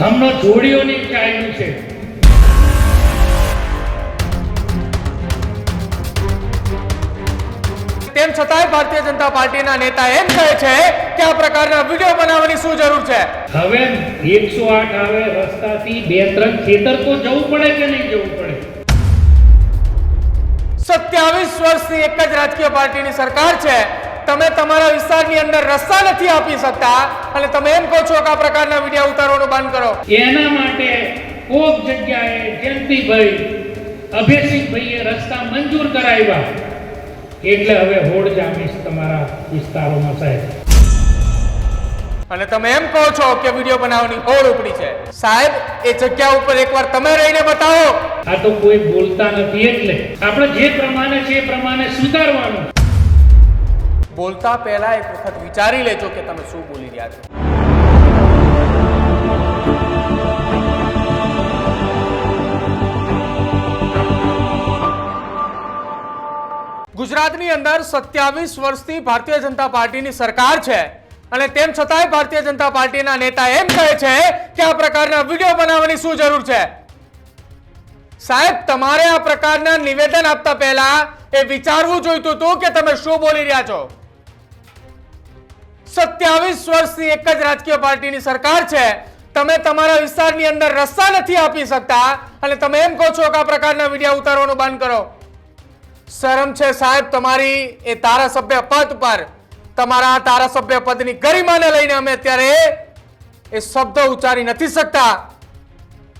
હમનો જોડીઓની ચાલ્યું છે. તેમ છતાંય ભારતીય જનતા પાર્ટીના નેતા એમ કહે છે કે આ પ્રકારના વીડિયો બનાવવાની શું જરૂર છે? હવે એકસો આઠ આવે રસ્તાથી બે ત્રણ ખેતર તો જવું પડે કે નહીં જવું પડે? સત્યાવીસ વર્ષની એક જ રાજકીય પાર્ટીની સરકાર છે. તમે તમારા વિસ્તારની અંદર રસ્તા નથી આપી શકતા અને તમે એમ કહો છો કે આ પ્રકારના વીડિયો ઉતારવાનું બંધ કરો. એના માટે કોક જગ્યાએ જયંતિભાઈ અભયસિંહભાઈએ રસ્તા મંજૂર કરાવ્યા. એટલે હવે હોડ જામીશ તમારા વિસ્તારોમાં સાહેબ. અને તમે એમ કહો છો કે વીડિયો બનાવવાની હોડ ઉપડી છે. સાહેબ એ જગ્યા ઉપર એકવાર તમે રહીને બતાવો. આ તો કોઈ બોલતા નથી એટલે. આપણે જે પ્રમાણે છે એ પ્રમાણે સ્વીકારવાનું બોલતા પહેલા એક વખત વિચારી લેજો કે તમે શું બોલી રહ્યા છો. ગુજરાતની અંદર સત્યાવીસ વર્ષથી ભારતીય જનતા પાર્ટીની સરકાર છે અને તેમ છતાંય ભારતીય જનતા પાર્ટીના નેતા એમ કહે છે કે આ પ્રકારના વીડિયો બનાવવાની શું જરૂર છે? સાહેબ, તમારે આ પ્રકારના નિવેદન આપતા પહેલા એ વિચારવું જોઈતું હતું કે તમે શું બોલી રહ્યા છો? સત્યાવીસ વર્ષથી એક જ રાજકીય પાર્ટીની સરકાર છે. તમે તમારા વિસ્તારની અંદર રસ્તા નથી આપી શકતા અને તમે એમ કહો છો કે આ પ્રકારના વીડિયો ઉતારવાનું બંધ કરો. શરમ છે સાહેબ તમારી એ ધારાસભ્ય પદ પર. તમારા ધારાસભ્ય પદની ગરિમાને લઈને અમે અત્યારે એ શબ્દ ઉચ્ચારી નથી શકતા.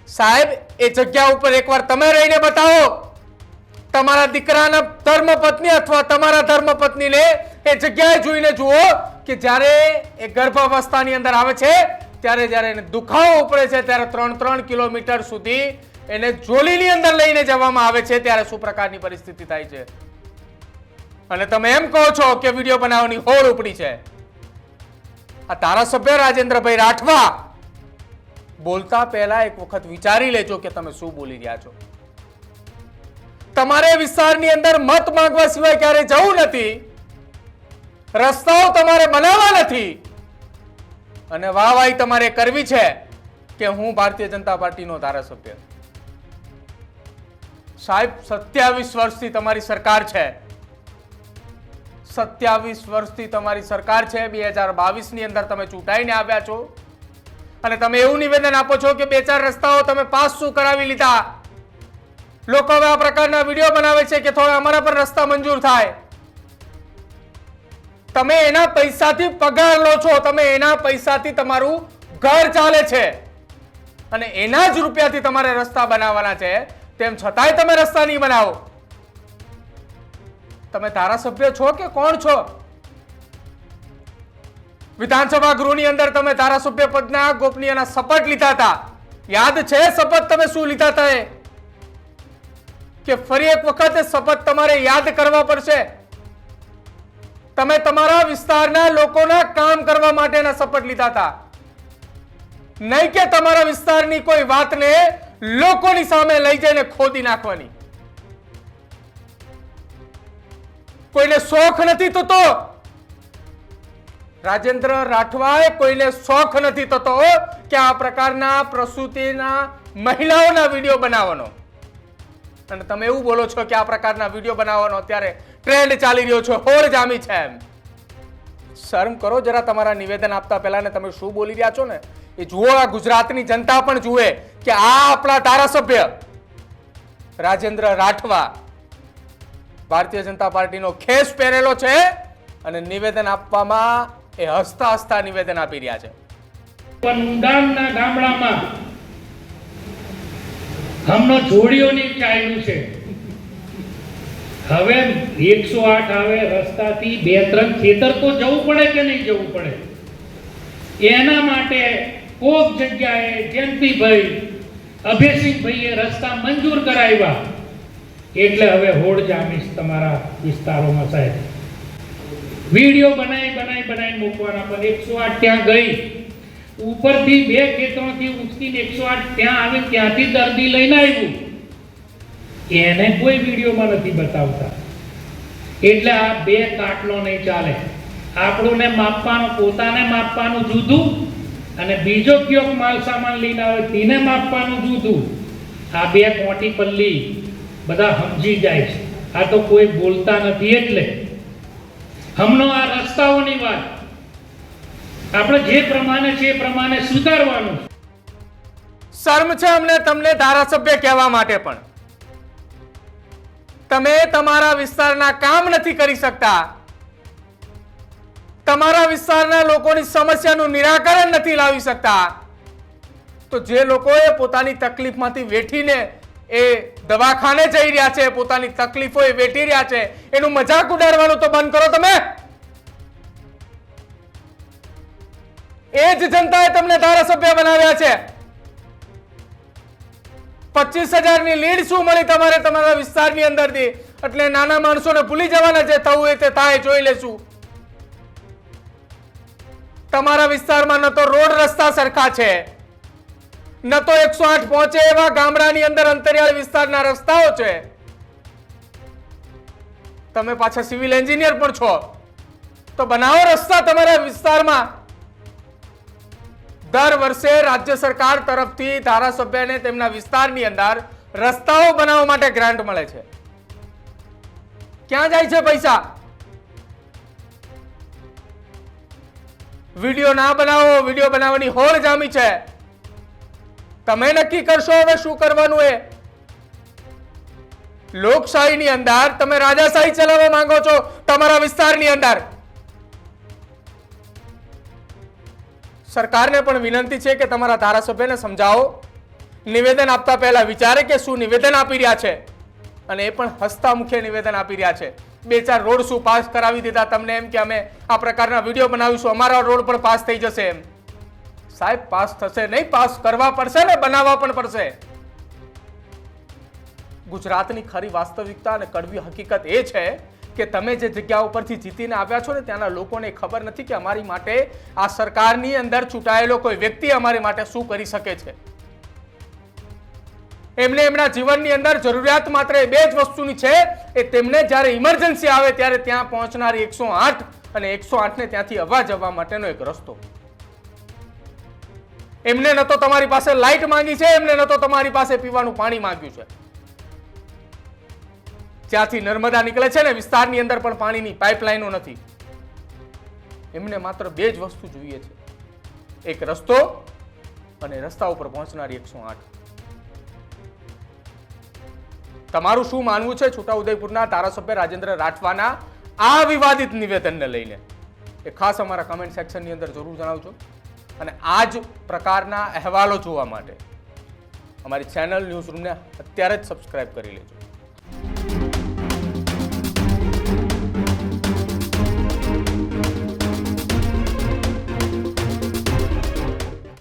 સાહેબ, એ જગ્યા ઉપર એકવાર તમે રહીને બતાવો. તમારા દીકરાના ધર્મપત્ની અથવા તમારા ધર્મપત્નીને એ જગ્યાએ જોઈને જુઓ. કે જ્યારે એ ગર્ભાવસ્થાની અંદર આવે છે, ત્યારે જ્યારે એને દુખાવો ઉપડે છે, ત્યારે ત્રણ ત્રણ કિલોમીટર સુધી એને જોલીની અંદર લઈને જવામાં આવે છે, ત્યારે શું પ્રકારની પરિસ્થિતિ થાય છે? અને તમે એમ કહો છો કે વીડિયો બનાવવાની હોડ ઉપડી છે. આ ધારાસભ્ય રાજેન્દ્રભાઈ રાઠવા બોલતા પહેલા એક વખત વિચારી લેજો કે તમે શું બોલી રહ્યા છો. તમારે વિસ્તારની અંદર મત માંગવા સિવાય ક્યારે જવું નથી. રસ્તાઓ તમારે બનાવવા નથી. અને વાહવાહી તમારે કરવી છે કે હું ભારતીય જનતા પાર્ટીનો ધારાસભ્ય. સાહેબ, સત્યાવીસ વર્ષથી તમારી સરકાર છે. સત્યાવીસ વર્ષથી તમારી સરકાર છે. બે હજાર બાવીસની અંદર તમે ચૂંટાઈને આવ્યા છો. અને તમે એવું નિવેદન આપો છો કે બે ચાર રસ્તાઓ તમે પાસ શું કરાવી લીધા. લોકો હવે આ પ્રકારના વીડિયો બનાવે છે કે થોડા અમારા પર રસ્તા મંજૂર થાય. તમે એના પૈસાથી પગાર લો છો, તમે એના પૈસાથી તમારું ઘર ચાલે છે. અને એના જ રૂપિયાથી તમારે રસ્તા બનાવવાના છે. તેમ છતાંય તમે રસ્તા નહીં બનાવો. તમે ધારાસભ્ય છો કે કોણ છો? વિધાનસભા ગૃહની અંદર તમે ધારાસભ્ય પદના ગોપનીયના શપથ લીધા હતા. યાદ છે શપથ તમે શું લીધા હતા કે ફરી એક વખત શપથ તમારે યાદ કરવા પડશે? તમે તમારા વિસ્તારના લોકોના કામ કરવા માટેના શપથ લીધા હતા. નહીં કે તમારા વિસ્તારની કોઈ વાતને લોકોની સામે લઈ જઈને ખોદી નાખવાની. કોઈને શોખ નથી થતો. રાજેન્દ્ર રાઠવાએ કોઈને શોખ નથી થતો કે આ પ્રકારના પ્રસૂતિના મહિલાઓના વીડિયો બનાવવાનો. અને તમે એવું બોલો છો કે આ પ્રકારના વીડિયો બનાવવાનો? અત્યારે ટ્રેન્ડ ચાલી રહ્યો છે હોડ જામી છે એમ. શરમ કરો, જરા તમારા નિવેદન આપતા પહેલા ને તમે શું બોલી રહ્યા છો ને? એ જુઓ, આ ગુજરાતની જનતા પણ જુએ કે આ આપણા ધારાસભ્ય રાજેન્દ્ર રાઠવા ભારતીય જનતા પાર્ટીનો ખેસ પહેરેલો છે અને નિવેદન આપવામાં એ હસતા હસતા નિવેદન આપી રહ્યા છે. પણ ગામડામાં હમણાં જોડીઓની ચાલ્યું છે. હવે એકસો આઠ આવે રસ્તાથી બે ત્રણ ખેતર તો જવું પડે કે નહીં જવું પડે? એના માટે કોક જગ્યાએ જયંતિભાઈ અભયસિંહભાઈએ રસ્તા મંજૂર કરાવ્યા. એટલે હવે હોડ જામીશ તમારા વિસ્તારોમાં સાહેબ. વીડિયો બનાવી બનાવી બનાવી મૂકવાના, પણ એકસો આઠ ત્યાં ગઈ. ઉપરથી બે ખેતરોથી ઉચકીને એકસો આઠ ત્યાં આવે ત્યાંથી દર્દી લઈને આવ્યું. એને કોઈ વિડીયોમાં નથી બતાવતા. એટલે આ બે કાટલો નહીં ચાલે. આપણુંને માપવાનું, પોતાને માપવાનું જુદું અને બીજો કયો માલ સામાન લઈને આવે તેને માપવાનું જુદું. આ બે કોટી પલ્લી બધા સમજી જાય છે. આ તો કોઈ બોલતા નથી એટલે. હમણો આ રસ્તાઓની વાત. આપણે જે પ્રમાણે છે એ પ્રમાણે સુધારવાનું. શર્મ છે અમને તમને ધારાસભ્ય કહેવા માટે પણ. તમે તમારા વિસ્તારના કામ નથી કરી શકતા. તમારા વિસ્તારના લોકોની સમસ્યાનું નિરાકરણ નથી લાવી શકતા. તો જે લોકોએ પોતાની તકલીફમાંથી વેઠીને એ દવાખાને જઈ રહ્યા છે, પોતાની તકલીફો એ વેઠી રહ્યા છે, એનું મજાક ઉડાડવાનું તો બંધ કરો તમે. એ જ જનતાએ તમને ધારાસભ્ય બનાવ્યા છે. પચીસ હજારની લીડ શું મળી તમારે તમારા વિસ્તારની અંદરથી? એટલે નાના માણસોને ભૂલી જવાના જે થવું હોય તે થાય, જોઈ લેશું. તમારા વિસ્તારમાં ન તો રોડ રસ્તા સરખા છે. ન તો એકસો આઠ પહોંચે એવા ગામડાની અંદર અંતરિયાળ વિસ્તારના રસ્તાઓ છે. તમે પાછા સિવિલ એન્જિનિયર પણ છો. તો બનાવો રસ્તા તમારા વિસ્તારમાં. દર વર્ષે રાજ્ય સરકાર તરફથી ધારાસભ્યને તેમના વિસ્તારની અંદર રસ્તાઓ બનાવવા માટે ગ્રાન્ટ મળે છે. ક્યાં જાય છે પૈસા? વીડિયો ના બનાવો, વીડિયો બનાવવાની હોળ જામી છે. તમે નક્કી કરશો હવે શું કરવાનું એ? લોકશાહીની અંદર તમે રાજાશાહી ચલાવવા માંગો છો તમારા વિસ્તારની અંદર. સરકારને પણ વિનંતી છે કે તમારા ધારાસભ્યને સમજાવો. નિવેદન આપતા પહેલાં વિચારે કે શું નિવેદન આપી રહ્યા છે? અને એ પણ હસતા મુખ્ય નિવેદન આપી રહ્યા છે. બે ચાર રોડ શું પાસ કરાવી દીધા તમને એમ કે અમે આ પ્રકારના વીડિયો બનાવીશું, અમારા રોડ પણ પાસ થઈ જશે એમ. સાહેબ, પાસ થશે નહીં, પાસ કરવા પડશે ને બનાવવા પણ પડશે. ગુજરાતની ખરી વાસ્તવિકતા અને કડવી હકીકત એ છે કે તમે જે જગ્યા ઉપરથી જીતીને આવ્યા છો ને ત્યાંના લોકોને ખબર નથી કે અમારી માટે આ સરકારની અંદર ચૂંટાયેલો કોઈ વ્યક્તિ અમારી માટે શું કરી શકે છે. એમને એમના જીવનની અંદર જરૂરિયાત માત્ર એ બે જ વસ્તુની છે, એ તેમને જ્યારે ઇમરજન્સી આવે ત્યારે ત્યાં પહોંચનારી એકસો આઠ અને એકસો આઠને ત્યાંથી આવવા જવા માટેનો એક રસ્તો. એમને ન તો તમારી પાસે લાઈટ માંગી છે, એમને ન તો તમારી પાસે પીવાનું પાણી માંગ્યું છે. જ્યાંથી નર્મદા નીકળે છે ને, વિસ્તારની અંદર પણ પાણીની પાઇપલાઇનો નથી. એમને માત્ર બે જ વસ્તુ જોઈએ છે. એક રસ્તો અને રસ્તા ઉપર પહોંચનારી એકસો આઠ. તમારું શું માનવું છે છોટાઉદેપુરના ધારાસભ્ય રાજેન્દ્ર રાઠવાના આ વિવાદિત નિવેદનને લઈને? એ ખાસ અમારા કમેન્ટ સેક્શનની અંદર જરૂર જણાવજો. અને આ જ પ્રકારના અહેવાલો જોવા માટે અમારી ચેનલ ન્યૂઝ રૂમને અત્યારે જ સબસ્ક્રાઇબ કરી લેજો.